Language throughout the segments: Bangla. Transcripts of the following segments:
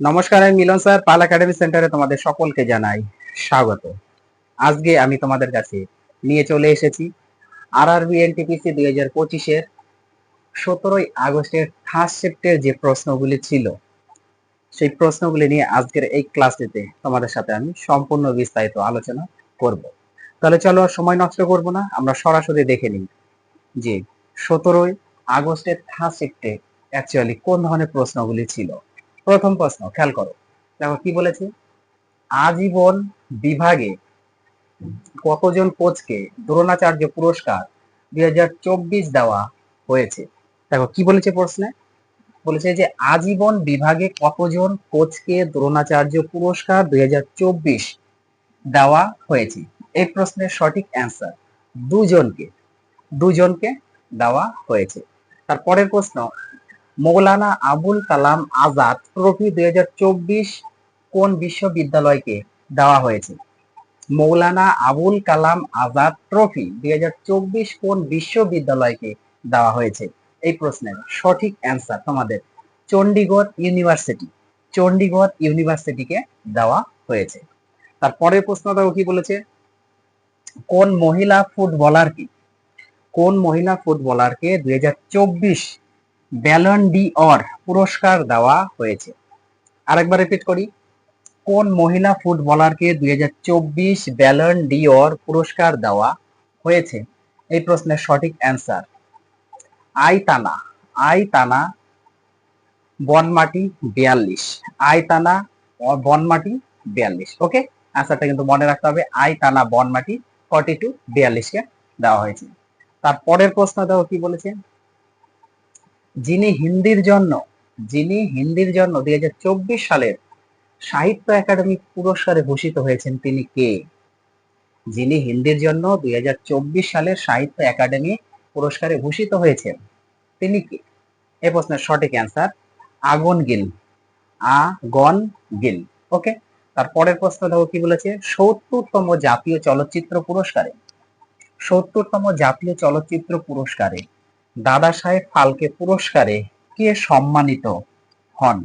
নমস্কার, আমি মিলন স্যার, পাল একাডেমি সেন্টারে তোমাদের সকলকে জানাই স্বাগত। আজকে আমি তোমাদের কাছে নিয়ে চলে এসেছি আর আরবি এনটিপিসি দুই হাজার পঁচিশের সতেরোই আগস্টের ফার্স্ট শিফটের যে প্রশ্নগুলি ছিল, সেই প্রশ্নগুলি নিয়ে আজকের এই ক্লাসটিতে তোমাদের সাথে আমি সম্পূর্ণ বিস্তারিত আলোচনা করব। তাহলে চলো আর সময় নষ্ট করব না, আমরা সরাসরি দেখে নিই যে সতেরোই আগস্টের ফার্স্ট শিফটে অ্যাকচুয়ালি কোন ধরনের প্রশ্নগুলি ছিল। প্রথম প্রশ্ন, খেয়াল করো। দেখো কি বলেছে? আজীবন বিভাগে কতজন কোচকে দ্রোণাচার্য পুরস্কার দুই দেওয়া হয়েছে? দেখো কি বলেছে প্রশ্নে? বলেছে যে আজীবন বিভাগে কতজন কোচকে দ্রোণাচার্য পুরস্কার দুই হাজার চব্বিশ দেওয়া হয়েছে? এই প্রশ্নের সঠিক অ্যান্সার দুজনকে দুজনকে দেওয়া হয়েছে। তারপরের প্রশ্ন মৌলানা আবুল কালাম আজাদ ট্রফি দুই হাজার চব্বিশ কোন বিশ্ববিদ্যালয়কে দেওয়া হয়েছে? মৌলানা আবুল কালাম আজাদ ট্রফি দুই হাজার চব্বিশ কোন বিশ্ববিদ্যালয়কে দেওয়া হয়েছে? এই প্রশ্নের সঠিক অ্যান্সার তোমাদের চণ্ডীগড় ইউনিভার্সিটি চণ্ডীগড় ইউনিভার্সিটিকে দেওয়া হয়েছে। তারপরের প্রশ্ন দেখো কি বলেছে? কোন মহিলা ফুটবলারকে, কোন মহিলা ফুটবলারকে দুই হাজার চব্বিশ ব্যালন ডি অর পুরস্কার দেওয়া হয়েছে। আরেকবার রিপিট করি। কোন মহিলা ফুটবলারকে দুই হাজার চব্বিশ ব্যালন ডি অর পুরস্কার দেওয়া হয়েছে? এই প্রশ্নের সঠিক অ্যান্সার আই তানা আই তানা বনমাটি বিয়াল্লিশ আই তানা বনমাটি বিয়াল্লিশ। ওকে অ্যান্সারটা কিন্তু মনে রাখতে হবে। আই তানা বনমাটি ফর্টি টু বিয়াল্লিশকে দেওয়া হয়েছে। তারপরের প্রশ্ন দেখো কি বলেছে? যিনি হিন্দির জন্য, যিনি হিন্দির জন্য দুই হাজার চব্বিশ সালের সাহিত্য একাডেমি পুরস্কারে ভূষিত হয়েছেন তিনি কে? যিনি হিন্দির জন্য দুই হাজার চব্বিশ সালের সাহিত্য একাডেমি পুরস্কারে ভূষিত হয়েছেন, তিনি কে? এ প্রশ্নের সঠিক অ্যান্সার আগন গিল। আ, গন গিল। ওকে? তারপরের প্রশ্ন দেখো কি বলেছে? সত্তরতম জাতীয় চলচ্চিত্র পুরস্কারে। সত্তরতম জাতীয় চলচ্চিত্র পুরস্কারে দাদা সাহেব ফালকে পুরস্কারে কে সম্মানিত হন?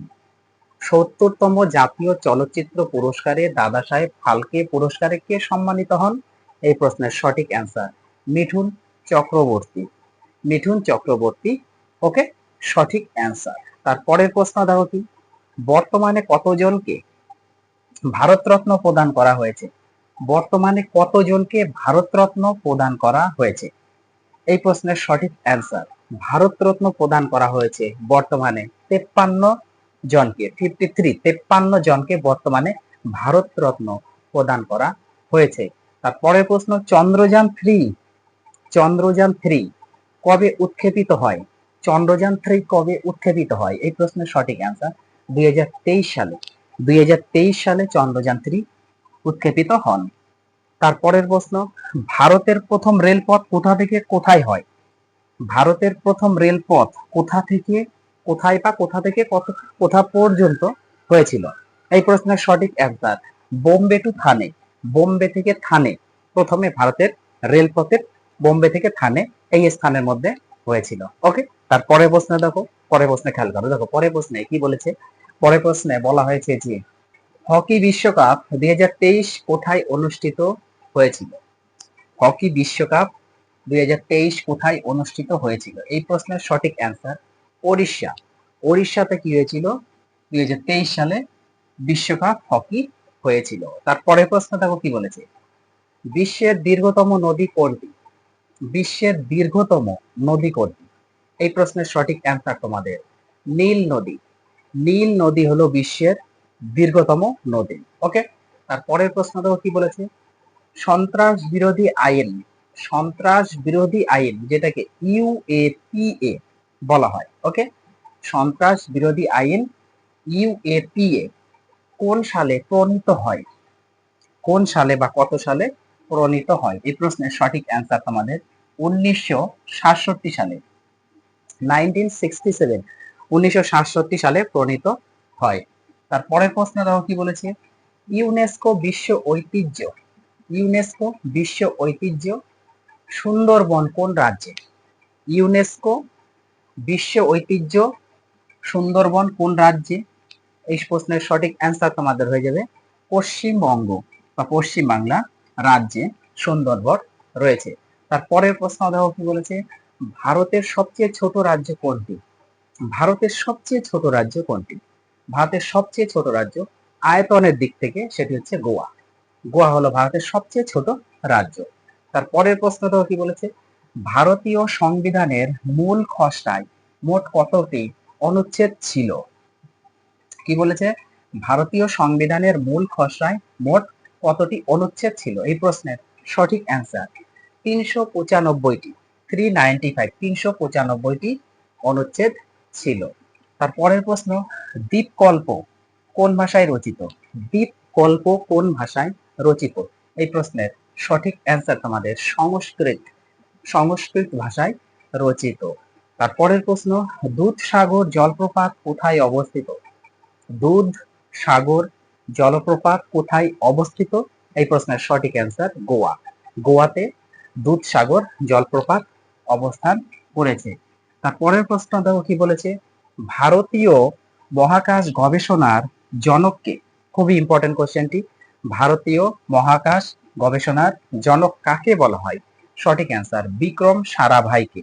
সত্তরতম জাতীয় চলচ্চিত্র পুরস্কারে দাদা সাহেব ফালকে পুরস্কারে কে সম্মানিত হন? এই প্রশ্নের সঠিক অ্যান্সার মিঠুন চক্রবর্তী। মিঠুন চক্রবর্তী ওকে সঠিক অ্যান্সার তারপরের প্রশ্ন দেখো কি? বর্তমানে কতজনকে ভারতরত্ন প্রদান করা হয়েছে? বর্তমানে কতজনকে ভারতরত্ন প্রদান করা হয়েছে? এই প্রশ্নের সঠিক অ্যান্সার ভারতরত্ন প্রদান করা হয়েছে বর্তমানে তেপ্পান্ন জনকে ফিফটি থ্রি তেপ্পান্ন জনকে বর্তমানে ভারতরত্ন প্রদান করা হয়েছে। তারপরের প্রশ্ন, চন্দ্রযান থ্রি চন্দ্রযান থ্রি কবে উৎক্ষেপিত হয়? চন্দ্রযান থ্রি কবে উৎক্ষেপিত হয়? এই প্রশ্নের সঠিক অ্যান্সার দুই হাজার তেইশ সালে, দুই হাজার তেইশ সালে চন্দ্রযান থ্রি উৎক্ষেপিত হন। তারপরের প্রশ্ন, ভারতের প্রথম রেলপথ কোথা থেকে কোথায় হয়? ভারতের প্রথম রেলপথ কোথা থেকে কোথায় বা কোথা থেকে কত, কোথা পর্যন্ত হয়েছিল? এই প্রশ্নের সঠিক অ্যান্সার বোম্বে টু থানে। বোম্বে থেকে থানে প্রথমে ভারতের রেলপথের বোম্বে থেকে থানে এই স্থানের মধ্যে হয়েছিল। ওকে তার পরের প্রশ্নে দেখো, পরের প্রশ্নে খেয়াল করো। দেখো, পরের প্রশ্নে কি বলেছে? পরের প্রশ্নে বলা হয়েছে যে, হকি বিশ্বকাপ দুই হাজার তেইশ কোথায় অনুষ্ঠিত হয়েছিল? হকি বিশ্বকাপ দুই কোথায় অনুষ্ঠিত হয়েছিল? এই প্রশ্নের সঠিক অ্যান্সার ওড়িশা। ওড়িশাতে কি হয়েছিল? দুই সালে বিশ্বকাপ হকি হয়েছিল। তারপরে প্রশ্ন দেখো কি বলেছে? বিশ্বের দীর্ঘতম নদী কোনটি? বিশ্বের দীর্ঘতম নদী কোনটি? এই প্রশ্নের সঠিক অ্যান্সার তোমাদের। নীল নদী। নীল নদী হলো বিশ্বের দীর্ঘতম নদী। ওকে তারপরের প্রশ্ন দেখো কি বলেছে? সন্ত্রাস বিরোধী আইন সন্ত্রাস বিরোধী আইন যেটাকে ইউএপিএ বলা হয় ওকে সন্ত্রাস বিরোধী আইন ইউএপিএ কোন সালে প্রণীত হয়? কোন সালে বা কত সালে প্রণীত হয়? এই প্রশ্নের সঠিক অ্যান্সার তোমাদের উনিশশো সাতষট্টি সালে নাইনটিন সিক্সটি সেভেন উনিশশো সাতষট্টি সালে প্রণীত হয়। তারপরের প্রশ্ন দেখো কি বলেছে? ইউনেস্কো বিশ্ব ঐতিহ্য ইউনেস্কো বিশ্ব ঐতিহ্য সুন্দরবন কোন রাজ্যে? ইউনেস্কো বিশ্ব ঐতিহ্য সুন্দরবন কোন রাজ্যে? এই প্রশ্নের সঠিক অ্যান্সার তোমাদের হয়ে যাবে পশ্চিমবঙ্গ বা পশ্চিম বাংলা রাজ্যে সুন্দরবন রয়েছে। তার পরের প্রশ্ন দেখো কি বলেছে, ভারতের সবচেয়ে ছোট রাজ্য কোনটি? ভারতের সবচেয়ে ছোট রাজ্য কোনটি? ভারতের সবচেয়ে ছোট রাজ্য আয়তনের দিক থেকে সেটি হচ্ছে গোয়া। গোয়া হলো ভারতের সবচেয়ে ছোট রাজ্য। তার পরের প্রশ্নটা কি বলেছে? ভারতীয় সংবিধানের মূল খসড়ায় মোট কতটি অনুচ্ছেদ ছিল? কি বলেছে? ভারতীয় সংবিধানের মূল খসড়ায় মোট কতটি অনুচ্ছেদ ছিল? এই প্রশ্নের সঠিক অ্যান্সার তিনশো পঁচানব্বইটি থ্রি নাইনটি ফাইভ তিনশো পঁচানব্বইটি অনুচ্ছেদ ছিল। তার পরের প্রশ্ন, দ্বীপকল্প কোন ভাষায় রচিত? দ্বীপকল্প কোন ভাষায় রচিত। এই প্রশ্নের সঠিক অ্যান্সার তোমাদের সংস্কৃত সংস্কৃত ভাষায় রচিত। তারপরের প্রশ্ন, দুধ, সাগর, জলপ্রপাত কোথায় অবস্থিত? দুধ, সাগর, জলপ্রপাত কোথায় অবস্থিত? এই প্রশ্নের সঠিক অ্যান্সার গোয়া। গোয়াতে দুধ, সাগর, জলপ্রপাত অবস্থান করেছে। তারপরের প্রশ্ন দেখো কি বলেছে? ভারতীয় মহাকাশ গবেষণার জনককে। খুবই ইম্পর্টেন্ট কোশ্চেনটি ভারতীয় মহাকাশ গবেষণার জনক কাকে বলা হয়? সঠিক অ্যান্সার বিক্রম সারাভাইকে।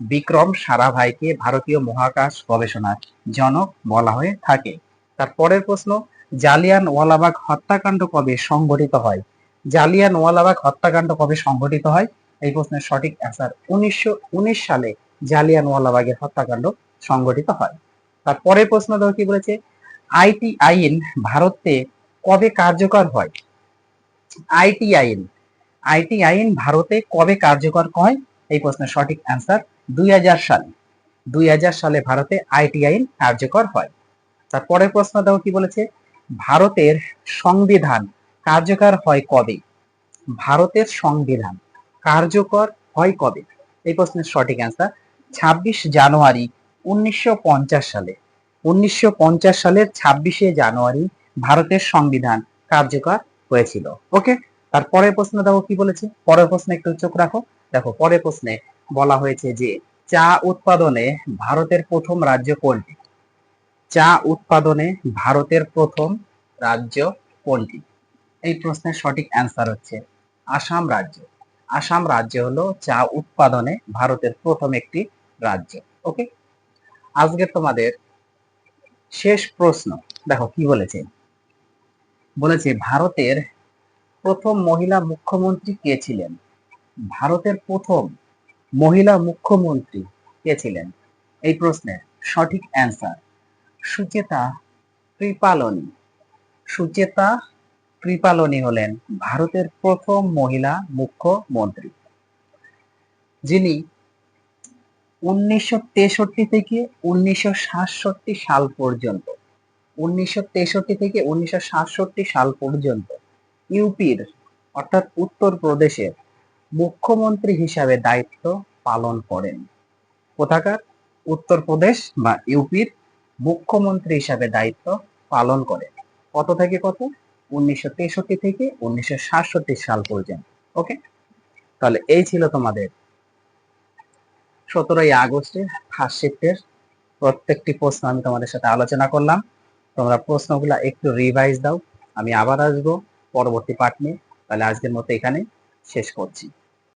বিক্রম সারাভাইকে ভারতীয় মহাকাশ গবেষণার জনক বলা হয়ে থাকে। তার পরের প্রশ্ন জালিয়ান ওয়ালাবাগ হত্যাকাণ্ড কবে সংঘটিত হয়? জালিয়ান ওয়ালাবাগ হত্যাকাণ্ড কবে সংঘটিত হয়? এই প্রশ্নের সঠিক অ্যান্সার উনিশশো উনিশ সালে জালিয়ান ওয়ালাবাগের হত্যাকাণ্ড সংঘটিত হয়। তার পরের প্রশ্ন দেখো কি বলেছে? আইটি আইন ভারতে কবে কার্যকর হয়? আইটি আইন আইটি আইন ভারতে কবে কার্যকর হয়? এই প্রশ্নের সঠিক অ্যান্সার দুই সালে। দুই সালে ভারতে আইটি আইন কার্যকর হয়। তারপরের প্রশ্ন দেখো কি বলেছে? ভারতের সংবিধান কার্যকর হয় কবে? ভারতের সংবিধান কার্যকর হয় কবে? এই প্রশ্নের সঠিক অ্যান্সার ছাব্বিশ জানুয়ারি উনিশশো পঞ্চাশ সালে। উনিশশো পঞ্চাশ সালের ছাব্বিশে জানুয়ারি ভারতের সংবিধান কার্যকর হয়েছিল। ওকে তারপরের প্রশ্ন দেখো কি বলেছে? পরের প্রশ্নে একটু চোখ রাখো। দেখো, পরের প্রশ্নে বলা হয়েছে যে চা উৎপাদনে ভারতের প্রথম রাজ্য কোনটি? চা উৎপাদনে ভারতের প্রথম রাজ্য কোনটি? এই প্রশ্নের সঠিক অ্যান্সার হচ্ছে আসাম রাজ্য। আসাম রাজ্য হলো চা উৎপাদনে ভারতের প্রথম একটি রাজ্য। ওকে আজকে তোমাদের শেষ প্রশ্ন। দেখো কি বলেছে? বলেছে, ভারতের প্রথম মহিলা মুখ্যমন্ত্রী কে ছিলেন? ভারতের প্রথম মহিলা মুখ্যমন্ত্রী কে ছিলেন? এই প্রশ্নের সঠিক অ্যান্সার সুচেতা কৃপালনী। সুচেতা কৃপালনী হলেন ভারতের প্রথম মহিলা মুখ্যমন্ত্রী, যিনি উনিশশো তেষট্টি থেকে উনিশশো সাতষট্টি সাল পর্যন্ত উনিশশো তেষট্টি থেকে উনিশশো সাতষট্টি সাল পর্যন্ত ইউপির, অর্থাৎ উত্তর প্রদেশের মুখ্যমন্ত্রী হিসাবে দায়িত্ব পালন করেন। কোথাকার? উত্তরপ্রদেশ বা ইউপির মুখ্যমন্ত্রী হিসাবে দায়িত্ব পালন করেন। কত থেকে কত? উনিশশো তেষট্টি থেকে উনিশশো সাতষট্টি সাল পর্যন্ত। ওকে? তাহলে এই ছিল তোমাদের সতেরোই আগস্টের, ফার্স্ট শিফটের প্রত্যেকটি প্রশ্ন আমি তোমাদের সাথে আলোচনা করলাম। তোমরা প্রশ্নগুলো একটু রিভাইজ দাও। আমি আবার আসব পরবর্তী পার্ট নিয়ে। তাহলে আজকের মতো এখানে শেষ করছি।